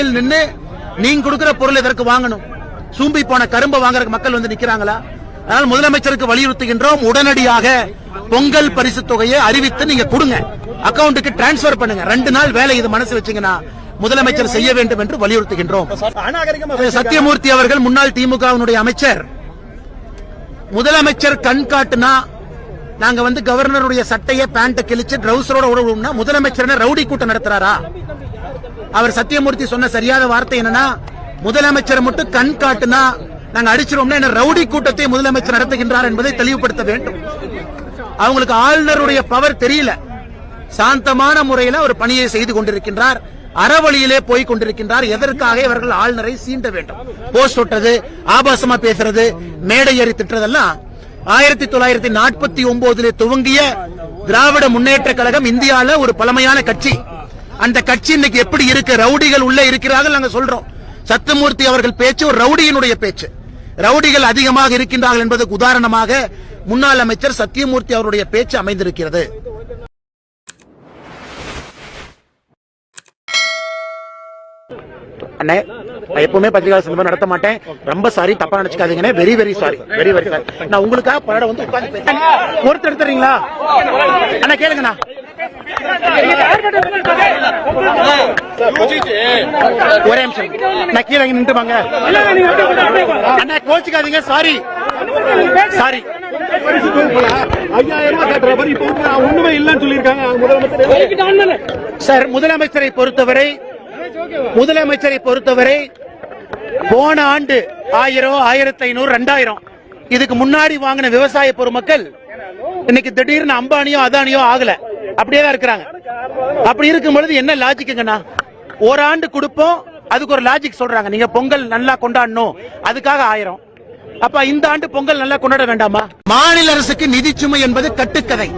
வெயில் நின்னு நீங்க கொடுக்கிற பொருள் எதற்கு வாங்கணும்? சூம்பி போன கரும்பை வாங்குறதுக்கு மக்கள் வந்து நிக்கிறாங்களா? அதனால் முதலமைச்சருக்கு வலியுறுத்துகின்றோம். உடனடியாக பொங்கல் பரிசு தொகையை அறிவித்து நீங்க கொடுங்க. அக்கவுண்ட்டுக்கு டிரான்ஸ்பர் பண்ணுங்க. ரெண்டு நாள் வேலை இது மனசு வச்சீங்கன்னா முதலமைச்சர் செய்ய வேண்டும் என்று வலியுறுத்துகின்றோம். சத்தியமூர்த்தி அவர்கள் முன்னாள் திமுகவினுடைய அமைச்சர். முதலமைச்சர் கண் காட்டுனா நாங்க வந்து கவர்னருடைய சட்டையை பேண்ட கிழிச்சு ட்ரௌசரோட உடவுனா முதலமைச்சர் ரவுடி கூட்டம் நடத்துறாரா? அவர் சத்தியமூர்த்தி சொன்ன சரியான வார்த்தை என்னன்னா முதலமைச்சர் மட்டும் கண் காட்டுனா நாங்க அடிச்சிருவோம்னா என்ன ரவுடி கூட்டத்தை முதலமைச்சர் நடத்துகின்றார் என்பதை தெளிவுபடுத்த வேண்டும். அவங்களுக்கு ஆளுநருடைய பவர் தெரியல. சாந்தமான முறையில ஒரு பணியை செய்து கொண்டிருக்கின்றார். அறவழியிலே போய் கொண்டிருக்கின்றார். எதற்காக இவர்கள் ஆளுநரை சீண்ட வேண்டும்? போஸ்ட் ஒட்டது ஆபாசமா பேசுறது மேடை ஏறி திட்டுறதெல்லாம் ஆயிரத்தி தொள்ளாயிரத்தி நாற்பத்தி ஒன்பதுல துவங்கிய திராவிட முன்னேற்ற கழகம் இந்தியால ஒரு பழமையான கட்சி. அந்த கட்சி இன்னைக்கு எப்படி இருக்கு? ரவுடிகள் உள்ள இருக்கிறார்கள் நாங்க சொல்றோம். சத்தமூர்த்தி அவர்கள் பேச்சு ஒரு ரவுடியினுடைய பேச்சு. ரவுடிகள் அதிகமாக இருக்கின்றார்கள் என்பதற்கு உதாரணமாக முன்னாள் அமைச்சர் சத்தியமூர்த்தி அவருடைய பேச்சு அமைந்திருக்கிறது. அண்ணே நான் எப்பவுமே பத்திரிகை சம்பவம் நடத்த மாட்டேன். ரொம்ப சாரி தப்பா நினைச்சுக்காதீங்கண்ணே. Very very sorry very very sorry நான் உங்களுக்காக பலட வந்து உட்கார்ந்து ஒருத்தர் எடுத்துறீங்களா அண்ணா கேளுங்கண்ணா. ஒரே நிமிஷம். நான் கீழே நின்று வாங்க அண்ணா கோச்சுக்காதீங்க. சாரி சாரி சார் முதலமைச்சரை பொறுத்தவரை முதலமைச்சரை பொறுத்தவரை போன ஆண்டு ஆயிரம் ஆயிரத்தி ஐநூறு ரெண்டாயிரம். இதுக்கு முன்னாடி வாங்கின விவசாய பொதுமக்கள் இன்னைக்கு திடீர்னு அம்பானியோ அதானியோ ஆகல. அப்படியே தான் இருக்கிறாங்க. அப்படி இருக்கும் பொழுது என்ன லாஜிக்குங்கண்ணா ஒரு ஆண்டு கொடுப்போம் அதுக்கு ஒரு லாஜிக் சொல்றாங்க. நீங்க பொங்கல் நல்லா கொண்டாடணும் அதுக்காக ஆயிரம். அப்ப இந்த ஆண்டு பொங்கல் நல்லா கொண்டாட வேண்டாமா? மாநில அரசுக்கு நிதி சுமை என்பது கட்டுக்கதை.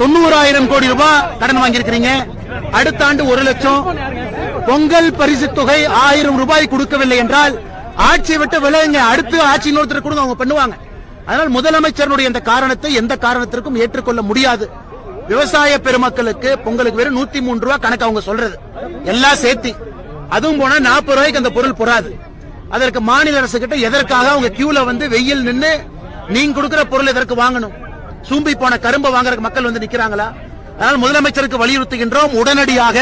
தொண்ணூறாயிரம் கோடி ரூபாய் கடன் வாங்கியிருக்கிறீங்க. அடுத்த ஆண்டு ஒரு லட்சம். பொங்கல் பரிசு தொகை ஆயிரம் ரூபாய் கொடுக்கவில்லை என்றால் ஆட்சியை விட்டு விலகுங்க. அடுத்து ஆட்சி இன்னொருத்தர் கொடுங்க அவங்க பண்ணுவாங்க. அதனால் முதலமைச்சருடைய இந்த காரணத்தை எந்த காரணத்திற்கும் ஏற்றுக்கொள்ள முடியாது. விவசாய பெருமக்களுக்கு பொங்கலுக்கு வெறும் நூத்தி மூன்று ரூபாய் கணக்கு அவங்க சொல்றது. எல்லாம் சேர்த்து. அதுவும் போனா நாற்பது ரூபாய்க்கு அந்த பொருள் பொறாது. அதற்கு மாநில அரசு கிட்ட எதற்காக அவங்க கியூல வந்து வெயில் நின்னு நீங்க கொடுக்கிற பொருள் எதற்கு வாங்கணும்? சூம்பி போன கரும்பை வாங்குறதுக்கு மக்கள் வந்து நிக்கிறாங்களா? அதனால் முதலமைச்சருக்கு வலியுறுத்துகின்றோம். உடனடியாக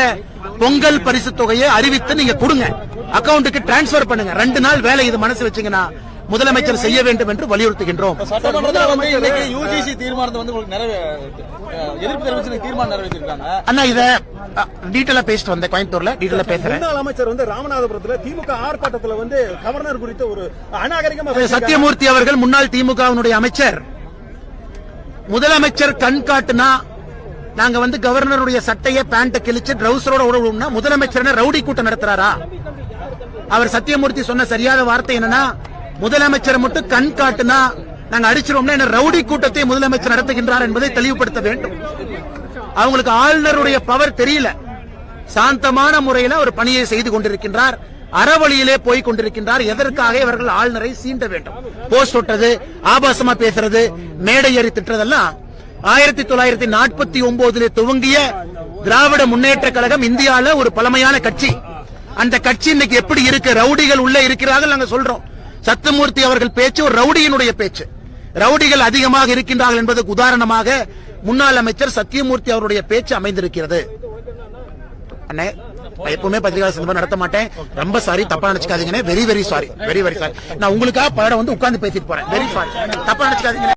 பொங்கல் பரிசு தொகையை அறிவித்து நீங்க கொடுங்க. அக்கவுண்ட்டுக்கு டிரான்ஸ்பர் பண்ணுங்க. ரெண்டு நாள் வேலை இது மனசு வச்சீங்கன்னா முதலமைச்சர் செய்ய வேண்டும் என்று வலியுறுத்துகின்றோம். அண்ணா இத டீட்டெயிலா பேசிட்டு வந்தேன் கோயம்புத்தூர்ல. டீட்டெயிலா பேசுறேன். அமைச்சர் வந்து ராமநாதபுரத்துல திமுக ஆர்ப்பாட்டத்துல வந்து கவர்னர் குறித்த ஒரு அநாகரிகமா சத்தியமூர்த்தி அவர்கள் முன்னாள் திமுகவினுடைய அமைச்சர். முதலமைச்சர் கண் காட்டுனா நாங்க வந்து கவர்னருடைய சட்டையை பேண்ட கிழிச்சு ட்ரௌசரோட உடவுனா முதலமைச்சர் ரவுடி கூட்டம் நடத்துறாரா? அவர் சத்தியமூர்த்தி சொன்ன சரியான வார்த்தை என்னன்னா முதலமைச்சர் மட்டும் கண் காட்டுனா நாங்க அடிச்சிருவோம்னா என்ன ரவுடி கூட்டத்தை முதலமைச்சர் நடத்துகின்றார் என்பதை தெளிவுபடுத்த வேண்டும். அவங்களுக்கு ஆளுநருடைய பவர் தெரியல. சாந்தமான முறையில ஒரு பணியை செய்து கொண்டிருக்கின்றார். அறவழியிலே போய் கொண்டிருக்கின்றார். எதற்காக இவர்கள் ஆளுநரை சீண்ட வேண்டும்? போஸ்ட் ஒட்டது ஆபாசமா பேசுறது மேடை ஏறி திட்டுறதெல்லாம் ஆயிரத்தி தொள்ளாயிரத்தி நாற்பத்தி ஒன்பதுல துவங்கிய திராவிட முன்னேற்ற கழகம் இந்தியால ஒரு பழமையான கட்சி. அந்த கட்சி இன்னைக்கு எப்படி இருக்கு? ரவுடிகள் உள்ள இருக்கிறார்கள் நாங்க சொல்றோம். சத்தமூர்த்தி அவர்கள் பேச்சு ஒரு ரவுடியினுடைய பேச்சு. ரவுடிகள் அதிகமாக இருக்கின்றார்கள் என்பதற்கு உதாரணமாக முன்னாள் அமைச்சர் சத்தியமூர்த்தி அவருடைய பேச்சு அமைந்திருக்கிறது. அண்ணே எப்பவுமே பத்திரிகை சம்பவம் நடத்த மாட்டேன். ரொம்ப சாரி தப்பா நினைச்சுக்காதீங்க very very sorry very very sorry நான் உங்களுக்காக பலட வந்து உட்கார்ந்து பேசிட்டு போறேன். வெரி சாரி தப்பா நினைச்சுக்காதீங்க